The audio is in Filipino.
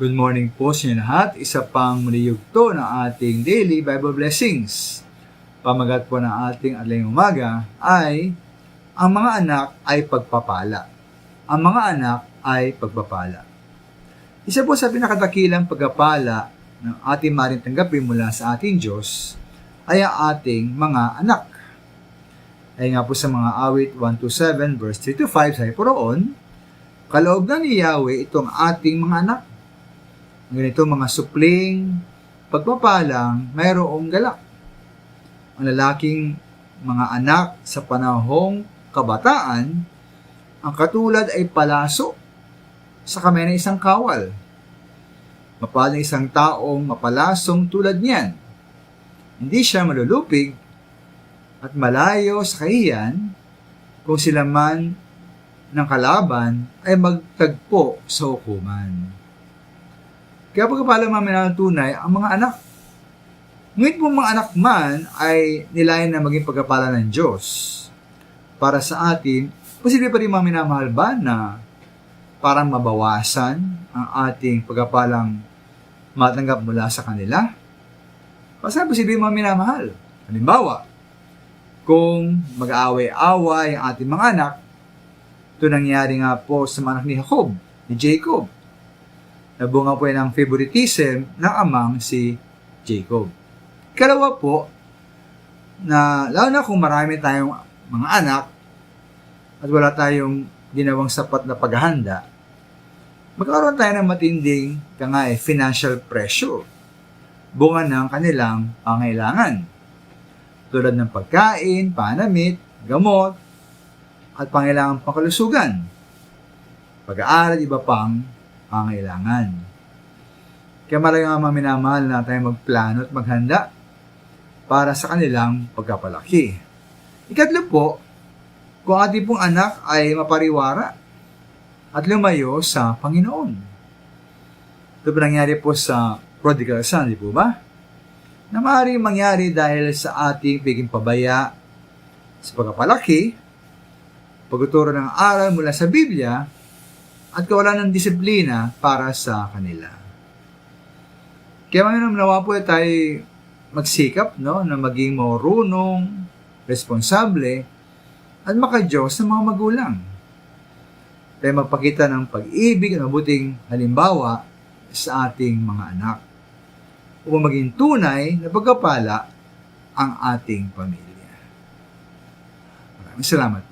Good morning po sa inyo lahat. Isa pang muli yugto ng ating daily Bible blessings. Pamagat po ng ating adlayang umaga ay ang mga anak ay pagpapala. Ang mga anak ay pagpapala. Isa po sa pinakadakilang pagpapala ng ating maring tanggapin mula sa ating Diyos ay ang ating mga anak. Ay nga po sa mga awit 1 to 7 verse 3 to 5 sabi po roon, kaloob na ni Yahweh itong ating mga anak ganito mga supling, pagpapalang, mayroong galak. Ang lalaking mga anak sa panahong kabataan, ang katulad ay palaso sa kamay ng isang kawal. Mapalang isang taong mapalasong tulad niyan. Hindi siya malulupig at malayo sa kahiyan kung sila man ng kalaban ay magtagpo sa hukuman. Kaya pagkapala mamin ng tunay, ang mga anak. Ngunit kung mga anak man ay nilayan na maging pagkapala ng Diyos para sa atin, posible pa rin mga minamahal ba na parang mabawasan ang ating pagkapalang matanggap mula sa kanila? Basta posible mga minamahal. Halimbawa, kung mag-aaway-away ang ating mga anak, ito nangyari nga po sa mga anak ni Jacob, ni Jacob nabunga po ng favoritism ng amang si Jacob. Kalawa po, na lalo na kung marami tayong mga anak at wala tayong ginawang sapat na paghahanda, magkaroon tayo ng matinding kanga eh, financial pressure bunga ng kanilang pangailangan. Tulad ng pagkain, panamit, gamot, at pangailangan pangkalusugan. Pag-aaral, iba pang pangailangan. Kaya malaga nga mga minamahal na tayo magplano at maghanda para sa kanilang pagkapalaki. Ikatlo po, kung ating pong anak ay mapariwara at lumayo sa Panginoon. Ito ba nangyari po sa prodigal son, di po ba? Na maaaring mangyari dahil sa ating biging pabaya sa pagkapalaki, pagtuturo ng aral mula sa Biblia, at kawalan ng disiplina para sa kanila. Kaya mga nawa po tayo magsikap no, na maging marunong, responsable, at makajos sa mga magulang. Tayo magpakita ng pag-ibig at mabuting halimbawa sa ating mga anak upang maging tunay na pagkapala ang ating pamilya. Maraming salamat.